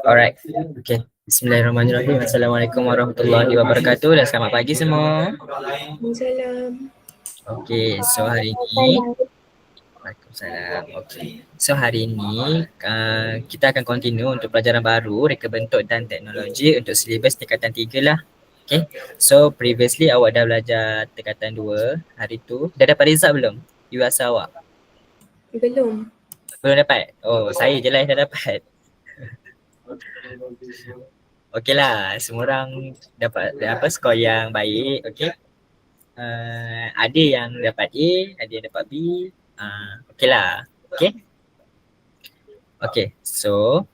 Alright, okay. Bismillahirrahmanirrahim. Assalamualaikum warahmatullahi wabarakatuh dan selamat pagi semua. Salam. Okay, so hari ini Waalaikumsalam. Okay. So hari ini uh, kita akan continue untuk pelajaran baru reka bentuk dan teknologi untuk silibus tingkatan tiga lah. Okay. So previously awak dah belajar tingkatan dua hari tu. Dah dapat result belum? You rasa awak? Belum. Belum dapat? Oh saya je lah yang dah dapat. Okey lah, semua orang dapat apa skor yang baik, okey. Uh, ada yang dapat A, ada yang dapat B. Uh, okey lah, okey. Okey, so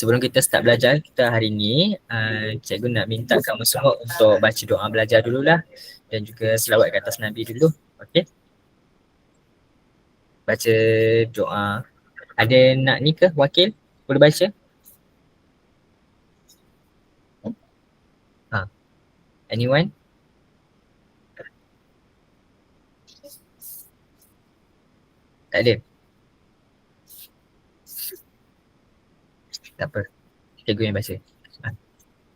sebelum kita start belajar kita hari ni, uh, cikgu nak minta kamu semua untuk baca doa belajar dululah dan juga selawat ke atas Nabi dulu, okey. Baca doa. Ada nak ni ke wakil? Boleh baca? Anyone? Tak ada? Tak apa. Cikgu yang baca. Ha.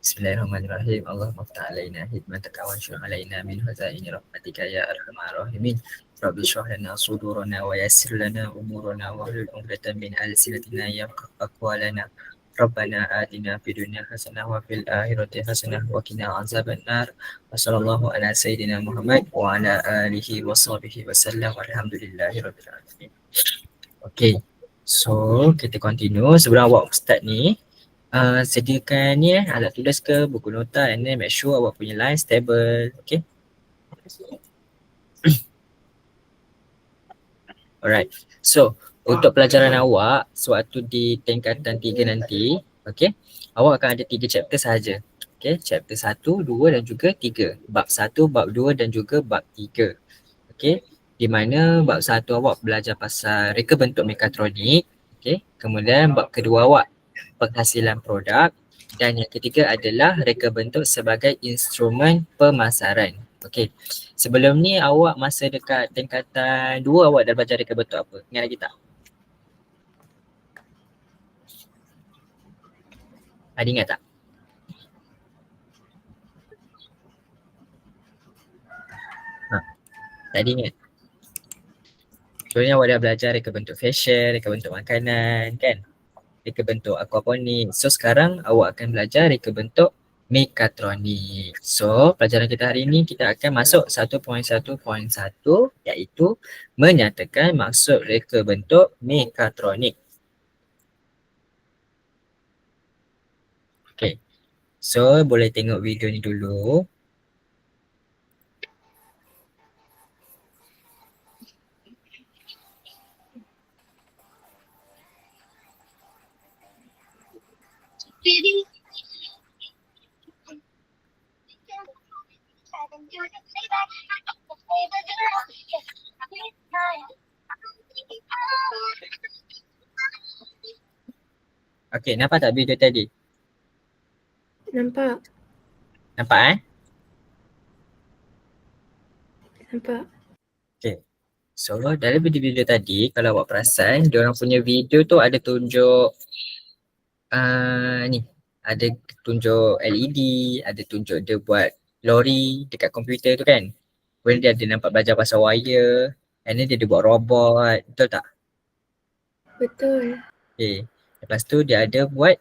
Bismillahirrahmanirrahim. Allahumma ftah alaina hidmataka wa syur alaina min hazaini rahmatika ya arhamar rahimin. Rabbi syrah lana sudurana wa yassir lana umurana wa hlul 'uqdatam min alsinatina yafqahu aqwalana. Rabbana atina fid dunya hasanah wa fil akhirati hasanah wa qina azabannar. Wa sallallahu ala sayyidina Muhammad wa ala alihi wa sahbihi. Okay. So, kita continue. Sebelum awak start ni, uh, sediakan ni eh, alat tulis ke, buku nota and then make sure awak punya line stable. Okay. Alright. So, untuk pelajaran awak sewaktu di tingkatan tiga nanti, okay, awak akan ada tiga chapter sahaja. Okay, chapter satu, dua dan juga tiga. Bab satu, bab dua dan juga bab tiga. Okay, di mana bab satu awak belajar pasal reka bentuk mekatronik. Okay, kemudian bab kedua awak penghasilan produk. Dan yang ketiga adalah reka bentuk sebagai instrumen pemasaran. Okay, sebelum ni awak masa dekat tingkatan dua awak dah belajar reka bentuk apa? Ingat lagi tak? Ada ingat tak? Ha, tak ingat. Sebenarnya awak dah belajar reka bentuk fashion, reka bentuk makanan kan? Reka bentuk aquaponik. So sekarang awak akan belajar reka bentuk mekatronik. So pelajaran kita hari ini kita akan masuk 1.1.1 iaitu menyatakan maksud reka bentuk mekatronik. Okay. So boleh tengok video ni dulu. Okay, nampak tak video tadi? Nampak. Nampak eh? Nampak. Okay. So dalam video-video tadi kalau awak perasan dia orang punya video tu ada tunjuk uh, ni ada tunjuk LED, ada tunjuk dia buat lori dekat komputer tu kan. Kemudian dia ada nampak belajar pasal wire and then dia ada buat robot, betul tak? Betul. Okay. Lepas tu dia ada buat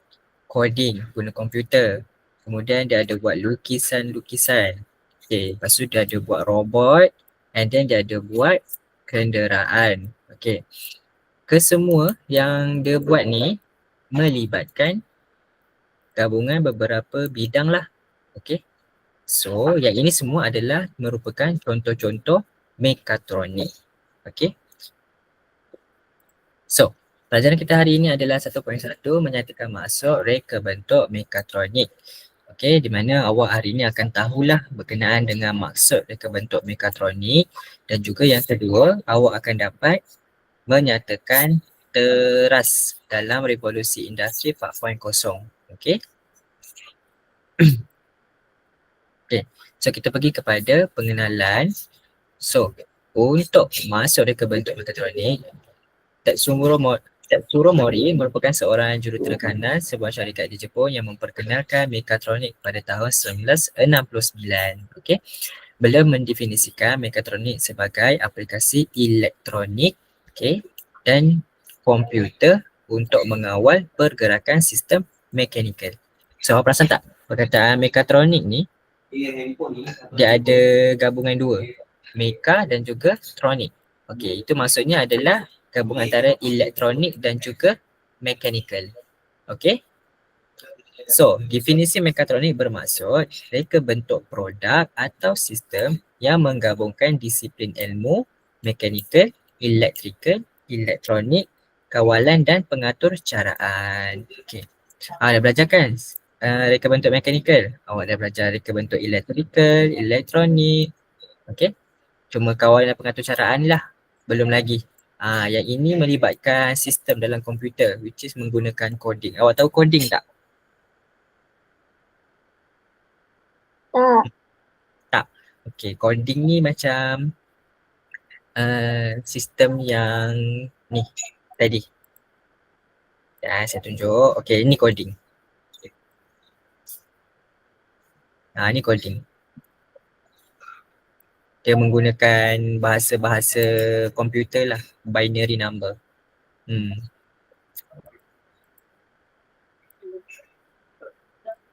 coding guna komputer. Kemudian dia ada buat lukisan-lukisan. Okay, lepas tu dia ada buat robot and then dia ada buat kenderaan. Okay. Kesemua yang dia buat ni melibatkan gabungan beberapa bidang lah. Okay. So yang ini semua adalah merupakan contoh-contoh mekatronik. Okay. So pelajaran kita hari ini adalah 1.1 menyatakan masuk reka bentuk mekatronik. Okey, di mana awak hari ini akan tahulah berkenaan dengan maksud reka bentuk mekatronik dan juga yang kedua, awak akan dapat menyatakan teras dalam revolusi industri 4.0. Okey. Okay, so kita pergi kepada pengenalan. So, untuk masuk ke bentuk mekatronik, Tetsuro, Mo- Tetsuro Mori merupakan seorang juruterkanan sebuah syarikat di Jepun yang memperkenalkan mekatronik pada tahun 1969. Okay. Beliau mendefinisikan mekatronik sebagai aplikasi elektronik okay, dan komputer untuk mengawal pergerakan sistem mekanikal. So, awak perasan tak? Perkataan mekatronik ni dia ada gabungan dua. Meka dan juga tronik. Okey, itu maksudnya adalah gabungan antara elektronik dan juga mechanical. Okey? So, definisi mekatronik bermaksud reka bentuk produk atau sistem yang menggabungkan disiplin ilmu, mechanical, electrical, elektronik, kawalan dan pengatur caraan. Okey. Ah, dah belajar kan? uh, reka bentuk mechanical. Awak dah belajar reka bentuk electrical, elektronik. Okay. Cuma kawalan dan pengatur caraan lah. Belum lagi. Ah, yang ini melibatkan sistem dalam komputer which is menggunakan coding. Awak tahu coding tak? Tak. Tak. Okay, coding ni macam uh, sistem yang ni tadi. Ya, saya tunjuk. Okay, ini coding. Ha, ni coding. Dia menggunakan bahasa-bahasa komputer lah, binary number. Hmm.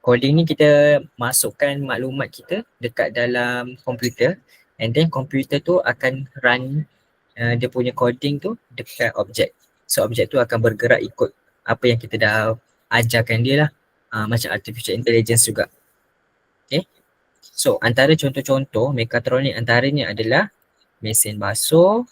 Coding ni kita masukkan maklumat kita dekat dalam komputer and then komputer tu akan run uh, dia punya coding tu dekat objek. So objek tu akan bergerak ikut apa yang kita dah ajarkan dia lah. Uh, macam artificial intelligence juga. Okay. So antara contoh-contoh mekatronik antaranya adalah mesin basuh,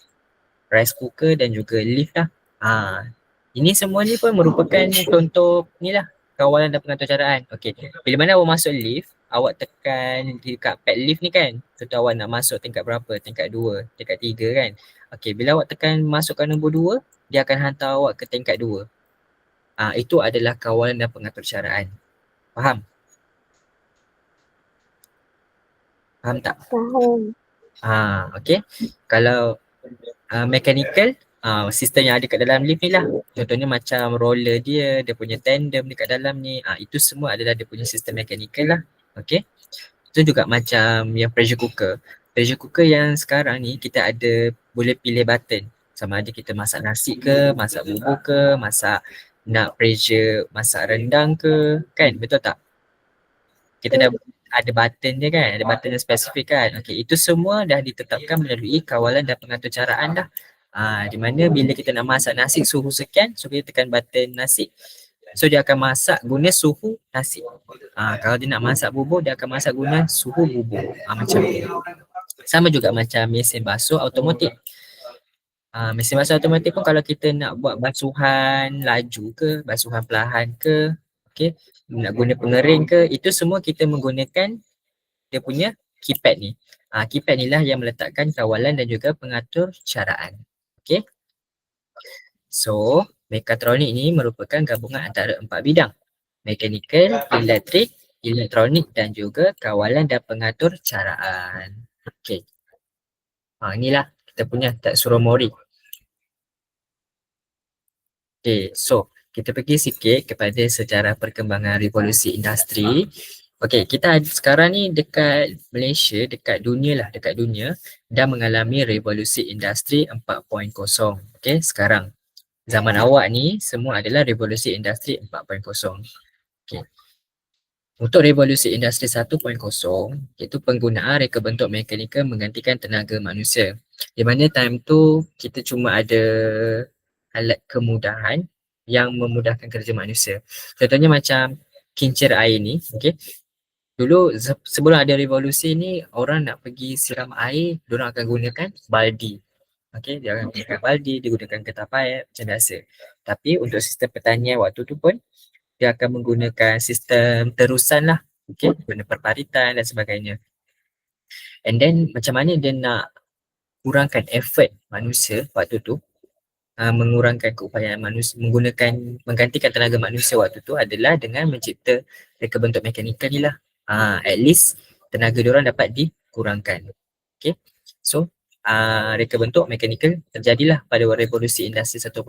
rice cooker dan juga lift lah. Ha, ini semua ni pun merupakan contoh ni lah kawalan dan pengatur caraan. Okay. Bila mana awak masuk lift, awak tekan dekat pad lift ni kan. Contoh awak nak masuk tingkat berapa? Tingkat dua, tingkat tiga kan. Okay. Bila awak tekan masukkan nombor dua, dia akan hantar awak ke tingkat dua. Ah, itu adalah kawalan dan pengatur caraan. Faham? Faham tak? Faham. Ha, okay. Kalau uh, mechanical, uh, sistem yang ada kat dalam lift ni lah. Contohnya macam roller dia, dia punya tandem dekat dalam ni. Uh, itu semua adalah dia punya sistem mechanical lah. Okay. Itu juga macam yang pressure cooker. Pressure cooker yang sekarang ni kita ada boleh pilih button. Sama ada kita masak nasi ke, masak bubur ke, masak nak pressure masak rendang ke. Kan? Betul tak? Kita dah ada button dia kan, ada button yang spesifik kan. Okey, itu semua dah ditetapkan melalui kawalan dan pengatur caraan dah. Ah, di mana bila kita nak masak nasi suhu sekian, so kita tekan button nasi. So dia akan masak guna suhu nasi. Ah, kalau dia nak masak bubur, dia akan masak guna suhu bubur. Ah, macam tu. Sama juga macam mesin basuh automatik. Ah, mesin basuh automatik pun kalau kita nak buat basuhan laju ke, basuhan perlahan ke, okey, nak guna pengering ke, itu semua kita menggunakan dia punya keypad ni. Ah, keypad ni lah yang meletakkan kawalan dan juga pengatur caraan. Okey. So, mekatronik ni merupakan gabungan antara empat bidang. Mechanical, elektrik, elektronik dan juga kawalan dan pengatur caraan. Okey. Ha, inilah kita punya Tatsuromori. Okay, so kita pergi sikit kepada sejarah perkembangan revolusi industri. Okay, kita sekarang ni dekat Malaysia, dekat dunia lah, dekat dunia dah mengalami revolusi industri 4.0. Okay, sekarang zaman awak ni semua adalah revolusi industri 4.0. Okay. Untuk revolusi industri 1.0 iaitu penggunaan reka bentuk mekanikal menggantikan tenaga manusia. Di mana time tu kita cuma ada alat kemudahan yang memudahkan kerja manusia. Contohnya macam kincir air ni, okey. Dulu sebelum ada revolusi ni orang nak pergi siram air, diorang akan gunakan baldi. Okey, dia akan gunakan baldi, dia gunakan getah paip macam biasa. Tapi untuk sistem pertanian waktu tu pun dia akan menggunakan sistem terusan lah. Okay, guna perparitan dan sebagainya. And then macam mana dia nak kurangkan effort manusia waktu tu uh, mengurangkan keupayaan manusia menggunakan menggantikan tenaga manusia waktu tu adalah dengan mencipta reka bentuk mekanikal ni lah. Uh, at least tenaga diorang dapat dikurangkan. Okay. So uh, reka bentuk mechanical terjadilah pada revolusi industri 1.0.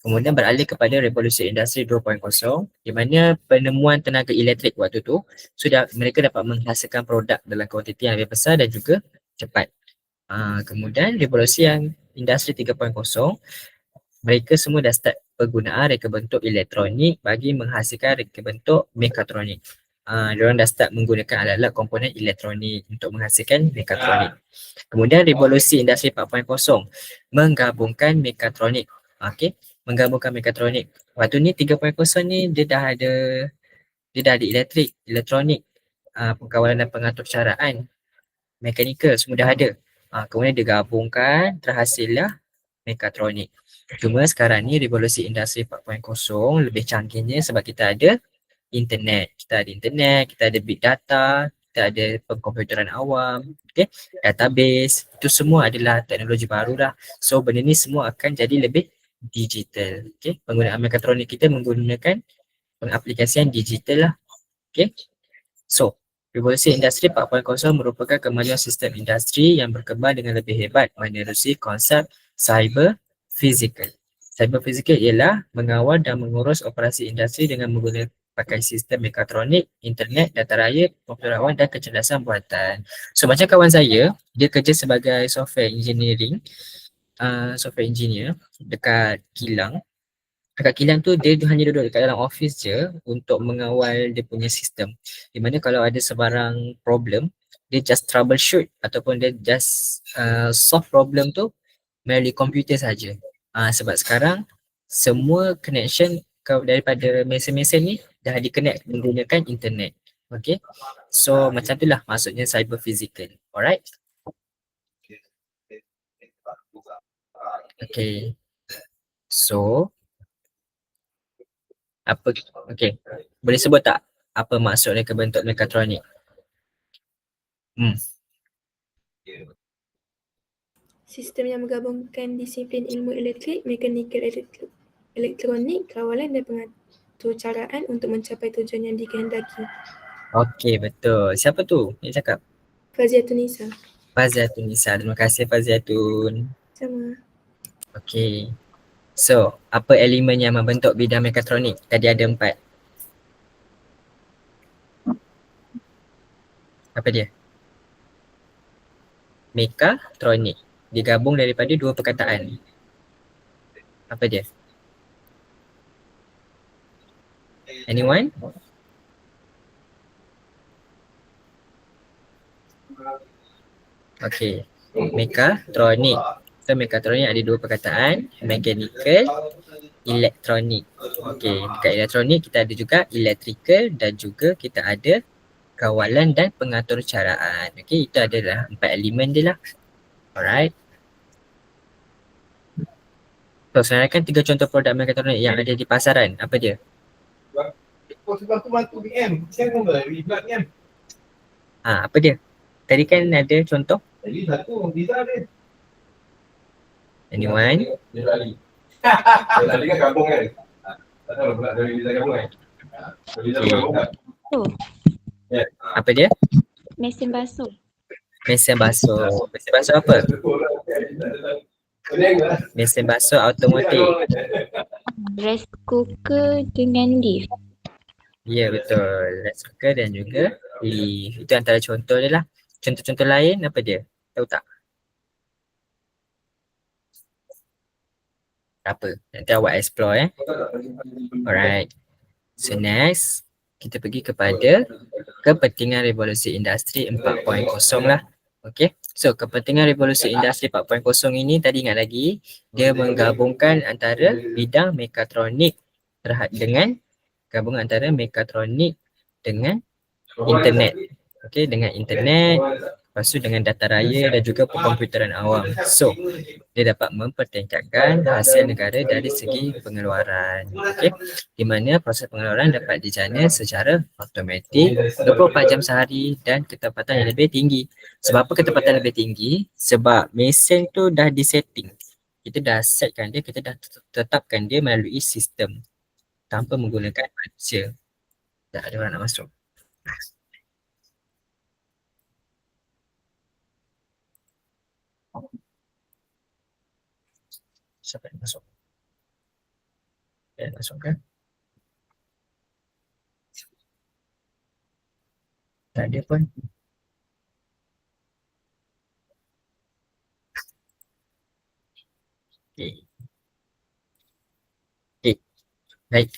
Kemudian beralih kepada revolusi industri 2.0 di mana penemuan tenaga elektrik waktu tu sudah mereka dapat menghasilkan produk dalam kuantiti yang lebih besar dan juga cepat. Uh, kemudian revolusi yang industri 3.0 mereka semua dah start penggunaan reka bentuk elektronik bagi menghasilkan reka bentuk mekatronik. Uh, diorang dah start menggunakan alat-alat komponen elektronik untuk menghasilkan mekatronik. Kemudian revolusi industri 4.0 menggabungkan mekatronik. Okay, menggabungkan mekatronik. Waktu ni 3.0 ni dia dah ada dia dah ada elektrik, elektronik, uh, pengkawalan dan pengatur caraan, mekanikal semua dah ada. Uh, kemudian dia gabungkan terhasillah mekatronik. Cuma sekarang ni revolusi industri 4.0 lebih canggihnya sebab kita ada internet. Kita ada internet, kita ada big data, kita ada pengkomputeran awam, okay? database. Itu semua adalah teknologi baru dah. So benda ni semua akan jadi lebih digital. Okay? Penggunaan mekatronik kita menggunakan pengaplikasian digital lah. Okay? So, revolusi industri 4.0 merupakan kemajuan sistem industri yang berkembang dengan lebih hebat menerusi konsep cyber physical. Cyber physical ialah mengawal dan mengurus operasi industri dengan menggunakan pakai sistem mekatronik, internet, data raya, komputer awam dan kecerdasan buatan. So macam kawan saya, dia kerja sebagai software engineering uh, software engineer dekat kilang dekat kilang tu dia hanya duduk dekat dalam office je untuk mengawal dia punya sistem di mana kalau ada sebarang problem dia just troubleshoot ataupun dia just uh, solve problem tu melalui komputer saja. Uh, sebab sekarang semua connection daripada mesin-mesin ni dah di-connect menggunakan internet. Okay. So macam itulah maksudnya cyber physical. Alright. Okay. So, apa, okay. Boleh sebut tak apa maksud reka bentuk mekatronik? Hmm. Sistem yang menggabungkan disiplin ilmu elektrik, mekanikal elektrik, elektronik, kawalan dan pengaturcaraan untuk mencapai tujuan yang dikehendaki. Okay, betul. Siapa tu yang cakap? Faziatun Nisa. Faziatun Nisa. Terima kasih Faziatun. Sama. Okay. So, apa elemen yang membentuk bidang mekatronik? Tadi ada empat. Apa dia? Mekatronik. Digabung daripada dua perkataan. Apa dia? Anyone? Okay. Mekatronik. So mekatronik ada dua perkataan, mechanical, elektronik. Okey, dekat elektronik kita ada juga electrical dan juga kita ada kawalan dan pengatur caraan. Okey, itu adalah empat elemen dia lah. Alright. So, senaraikan tiga contoh produk mekatronik yang ada di pasaran. Apa dia? Ah, apa dia? Tadi kan ada contoh. Tadi satu, bisa ada. Anyone? Dia lari. Dia lari kan kampung kan? Tak tahu pula dari Liza kampung kan? Liza kampung kan? Oh. Ya. Apa dia? Mesin basuh. Mesin basuh. Mesin basuh apa? Mesin basuh automatik. Rice cooker dengan lift. Ya betul. Rice cooker dan juga lift. Itu antara contoh dia lah. Contoh-contoh lain apa dia? Tahu tak? Apa nanti awak explore eh. Alright. So next kita pergi kepada kepentingan revolusi industri 4.0 lah. Okay? So kepentingan revolusi industri 4.0 ini tadi ingat lagi dia menggabungkan antara bidang mekatronik terhad dengan gabungan antara mekatronik dengan internet. Okay? Dengan internet Lepas tu dengan data raya dan juga perkomputeran awam. So, dia dapat mempertingkatkan hasil negara dari segi pengeluaran. Okay. Di mana proses pengeluaran dapat dijana secara automatik 24 jam sehari dan ketepatan yang lebih tinggi. Sebab apa ketepatan lebih tinggi? Sebab mesin tu dah disetting. Kita dah setkan dia, kita dah tetapkan dia melalui sistem tanpa menggunakan manusia. Tak ada orang nak masuk. Siapa yang masuk? Yang masuk kan? Tak ada pun. Okay. Okay. Baik.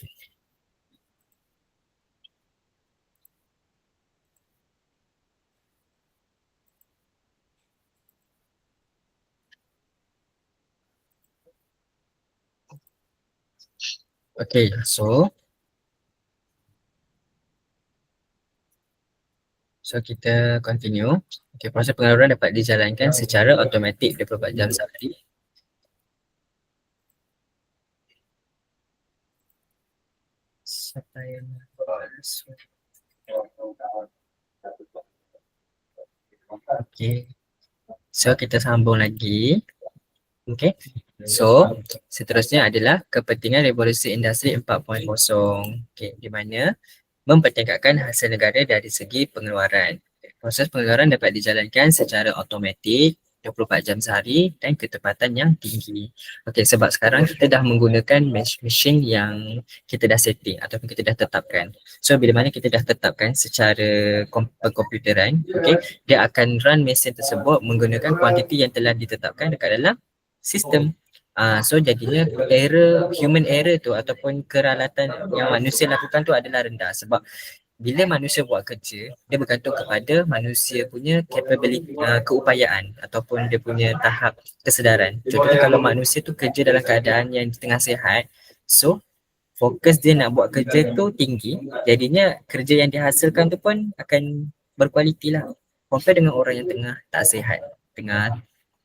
Okay, so So kita continue. Okay, proses pengaluran dapat dijalankan secara automatik 24 jam sehari. Okay. So kita sambung lagi. Okay. So seterusnya adalah kepentingan revolusi industri 4.0. Okay, di mana mempertingkatkan hasil negara dari segi pengeluaran. Proses pengeluaran dapat dijalankan secara automatik 24 jam sehari dan ketepatan yang tinggi. Okey, sebab sekarang kita dah menggunakan mach- mesin yang kita dah setting ataupun kita dah tetapkan. So bila mana kita dah tetapkan secara kom- komputeran, okey, dia akan run mesin tersebut menggunakan kuantiti yang telah ditetapkan dekat dalam sistem. Ah, so jadinya error human error tu ataupun keralatan yang manusia lakukan tu adalah rendah sebab bila manusia buat kerja dia bergantung kepada manusia punya capability uh, keupayaan ataupun dia punya tahap kesedaran. Contohnya kalau manusia tu kerja dalam keadaan yang tengah sihat so fokus dia nak buat kerja tu tinggi jadinya kerja yang dihasilkan tu pun akan berkualiti lah compare dengan orang yang tengah tak sihat tengah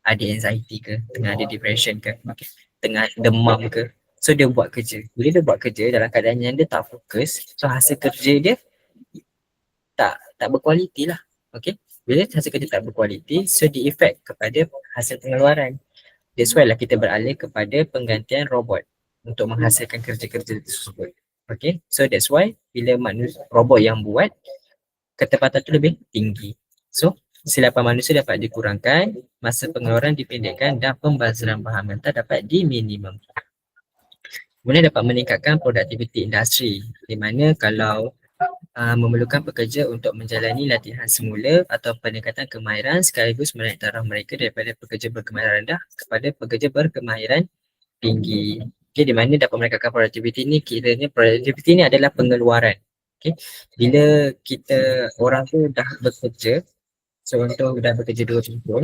ada anxiety ke, tengah ada depression ke, tengah demam ke. So dia buat kerja. Bila dia buat kerja dalam keadaan yang dia tak fokus, so hasil kerja dia tak tak berkualiti lah. Okay. Bila hasil kerja tak berkualiti, so di effect kepada hasil pengeluaran. That's why lah kita beralih kepada penggantian robot untuk menghasilkan kerja-kerja tersebut. Okay. So that's why bila manusia robot yang buat, ketepatan tu lebih tinggi. So kesilapan manusia dapat dikurangkan, masa pengeluaran dipendekkan dan pembaziran bahan mentah dapat diminimum. Kemudian dapat meningkatkan produktiviti industri di mana kalau uh, memerlukan pekerja untuk menjalani latihan semula atau peningkatan kemahiran sekaligus menaik taraf mereka daripada pekerja berkemahiran rendah kepada pekerja berkemahiran tinggi. Okay, di mana dapat meningkatkan produktiviti ni kiranya produktiviti ni adalah pengeluaran. Okay. Bila kita orang tu dah bekerja contoh dah bekerja dua tahun,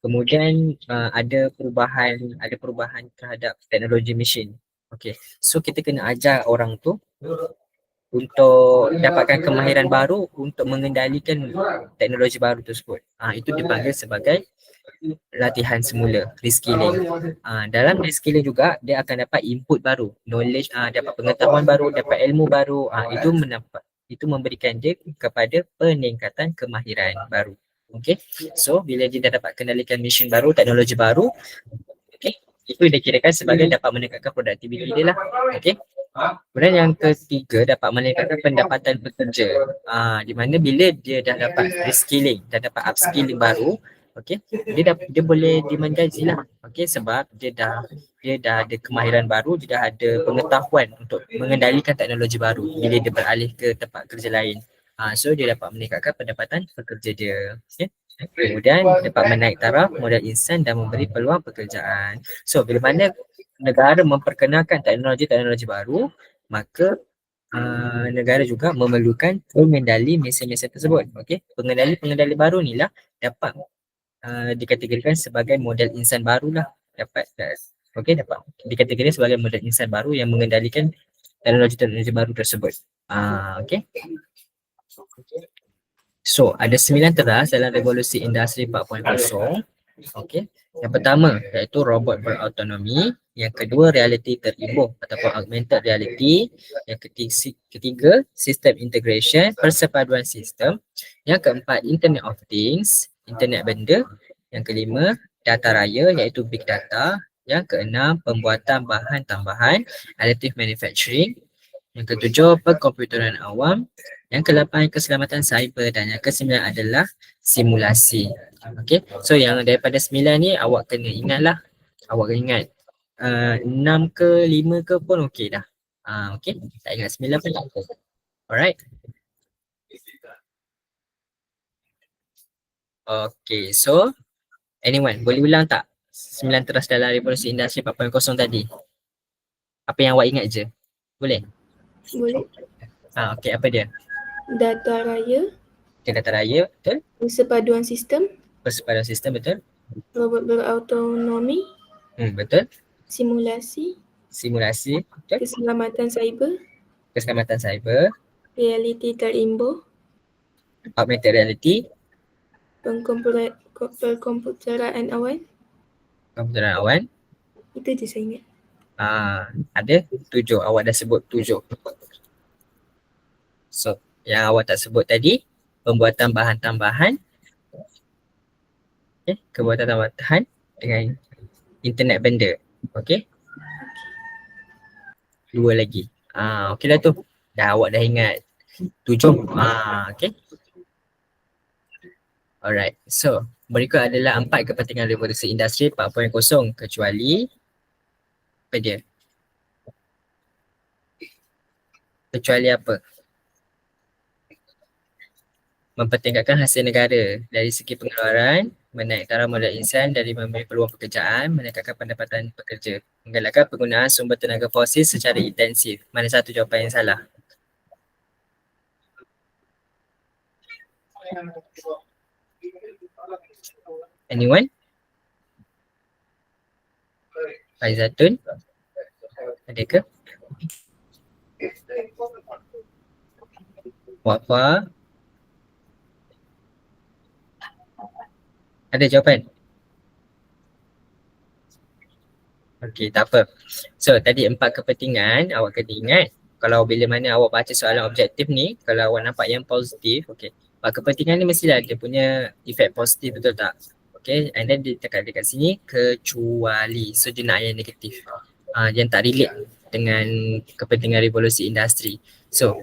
kemudian uh, ada perubahan ada perubahan terhadap teknologi mesin. Okay, so kita kena ajar orang tu untuk dapatkan kemahiran baru untuk mengendalikan teknologi baru tersebut. Ah uh, itu dipanggil sebagai latihan semula, reskilling. Ah uh, dalam reskilling juga dia akan dapat input baru, knowledge uh, dapat pengetahuan baru, dapat ilmu baru. Ah uh, itu mendapat itu memberikan dia kepada peningkatan kemahiran baru. Okay, so bila dia dah dapat kendalikan mesin baru, teknologi baru, okay, itu dikirakan sebagai dapat meningkatkan produktiviti dia lah. Okay, kemudian yang ketiga dapat meningkatkan pendapatan pekerja. Ah, di mana bila dia dah dapat reskilling, dah dapat upskilling baru, okay, dia dah dia boleh demand gaji lah. Okay, sebab dia dah dia dah ada kemahiran baru, dia dah ada pengetahuan untuk mengendalikan teknologi baru bila dia beralih ke tempat kerja lain. Uh, so dia dapat meningkatkan pendapatan pekerja dia. Okay. Kemudian dapat menaik taraf modal insan dan memberi peluang pekerjaan. So bila mana negara memperkenalkan teknologi-teknologi baru, maka uh, negara juga memerlukan pengendali mesin-mesin tersebut. Okay. Pengendali-pengendali baru ni lah dapat uh, dikategorikan sebagai model insan baru lah. Dapat okay, dapat dikategorikan sebagai model insan baru yang mengendalikan teknologi-teknologi baru tersebut. Uh, okay. So, ada sembilan teras dalam revolusi industri 4.0. Okey. Yang pertama iaitu robot berautonomi, yang kedua realiti teribuh ataupun augmented reality, yang ketiga, ketiga sistem integration, persepaduan sistem, yang keempat internet of things, internet benda, yang kelima data raya iaitu big data, yang keenam pembuatan bahan tambahan, additive manufacturing, yang ketujuh perkomputeran awam, yang kelapan keselamatan cyber dan yang kesembilan adalah simulasi. Okay, so yang daripada sembilan ni awak kena ingat lah. Awak kena ingat uh, 6 ke 5 ke pun okey dah. Ah okey. Tak ingat 9 pun tak apa. Alright. Okay, so anyone boleh ulang tak sembilan teras dalam revolusi industri 4.0 tadi? Apa yang awak ingat je? Boleh? Boleh. Ah, okay, apa dia? Data raya, Okay, data raya, betul? persepaduan sistem, Persepaduan sistem, betul? robot berautonomi, Hmm, betul? simulasi, Simulasi, betul? keselamatan cyber, Keselamatan cyber, realiti terimbau, augmented reality, pengkomputer- ko- perkomputeraan awan. komputeran awan. Itu je saya ingat. Ah, ada tujuh. Awak dah sebut tujuh. So, yang awak tak sebut tadi, pembuatan bahan tambahan. Okay, pembuatan tambahan dengan internet benda. Okay. Dua lagi. Ah, okay dah tu. Dah awak dah ingat. Tujuh. Ah, okay. Alright. So, berikut adalah empat kepentingan revolusi industri 4.0 kecuali apa dia? Kecuali apa? Mempertingkatkan hasil negara dari segi pengeluaran, menaikkan taraf modal insan dari memberi peluang pekerjaan, meningkatkan pendapatan pekerja, menggalakkan penggunaan sumber tenaga fosil secara intensif. Mana satu jawapan yang salah? Anyone? Faizatun? Ada ke? Wafa? Ada jawapan? Okey, tak apa. So, tadi empat kepentingan awak kena ingat. Kalau bila mana awak baca soalan objektif ni, kalau awak nampak yang positif, okey. Empat kepentingan ni mestilah dia punya efek positif betul tak? Okay, and then dia cakap dekat sini kecuali. So dia nak yang negatif. Uh, yang tak relate dengan kepentingan revolusi industri. So,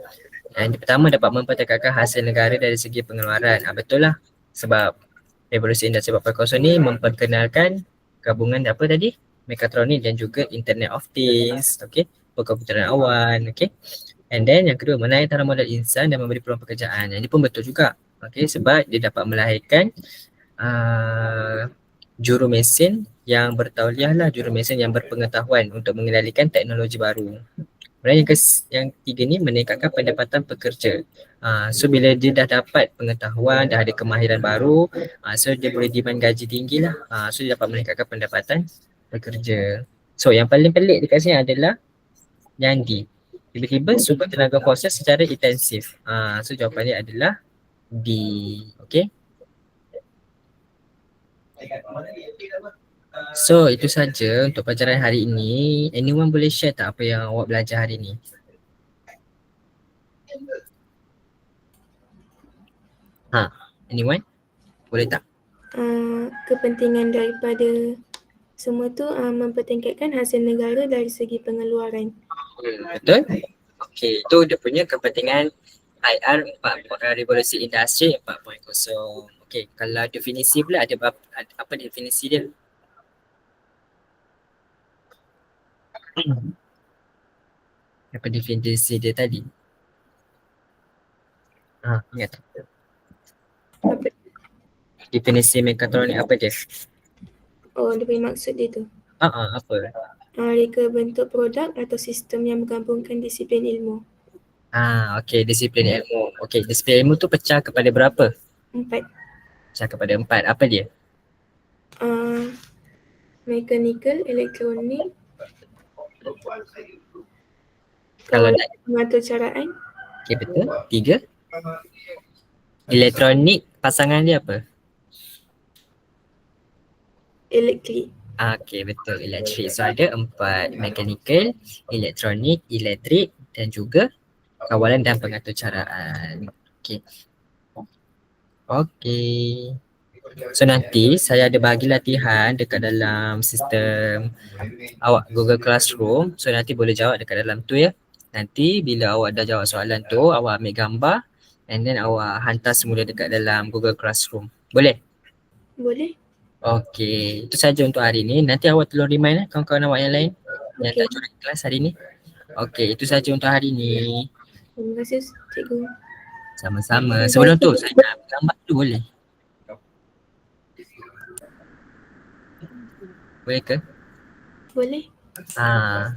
yang pertama dapat mempertekatkan hasil negara dari segi pengeluaran. Ah, betul lah. Sebab revolusi industri 4.0 ni memperkenalkan gabungan apa tadi? Mekatronik dan juga Internet of Things. Okay. Perkomputeran awan. Okay. And then yang kedua, menaikkan taraf modal insan dan memberi peluang pekerjaan. Yang ini pun betul juga. Okay, sebab dia dapat melahirkan uh, juru mesin yang bertauliah lah juru mesin yang berpengetahuan untuk mengendalikan teknologi baru. Kemudian yang, kes, yang tiga ni meningkatkan pendapatan pekerja. Uh, so bila dia dah dapat pengetahuan, dah ada kemahiran baru, uh, so dia boleh demand gaji tinggi lah. Uh, so dia dapat meningkatkan pendapatan pekerja. So yang paling pelik dekat sini adalah yang D. Tiba-tiba sumber tenaga fosil secara intensif. Uh, so jawapannya adalah D. Okay. So itu saja untuk pelajaran hari ini. Anyone boleh share tak apa yang awak belajar hari ini? Ha, anyone? Boleh tak? Uh, kepentingan daripada semua tu uh, mempertingkatkan hasil negara dari segi pengeluaran. Hmm, betul? Okey, itu dia punya kepentingan IR 4, revolusi industri 4.0. Okey, kalau definisi pula ada apa, apa definisi dia? Apa definisi dia tadi? Ha, ingat tak? Apa? Definisi mekatronik apa dia? Oh, dia punya maksud dia tu. Ha, ha, apa? Uh, reka bentuk produk atau sistem yang menggabungkan disiplin ilmu. Ah, okey, disiplin ilmu. Okey, disiplin ilmu tu pecah kepada berapa? Empat. Pecah kepada empat. Apa dia? Uh, mechanical, elektronik, Kalau nak, pengatur caraan, okey betul. Tiga. Elektronik, pasangan dia apa? elektrik. Ah, okey betul. Elektrik. So ada empat. Mechanical, elektronik, elektrik dan juga kawalan dan pengatur caraan. Okey. Okey. So nanti saya ada bagi latihan dekat dalam sistem awak Google Classroom. So nanti boleh jawab dekat dalam tu ya. Nanti bila awak dah jawab soalan tu, awak ambil gambar and then awak hantar semula dekat dalam Google Classroom. Boleh? Boleh? Okey, itu saja untuk hari ni. Nanti awak tolong remind eh kawan-kawan awak yang lain yang Okey. tak join kelas hari ni. Okey, itu saja untuk hari ni. Terima kasih cikgu. Sama-sama. Sebelum tu saya nak gambar tu boleh? Boleh ke? Boleh? Ha.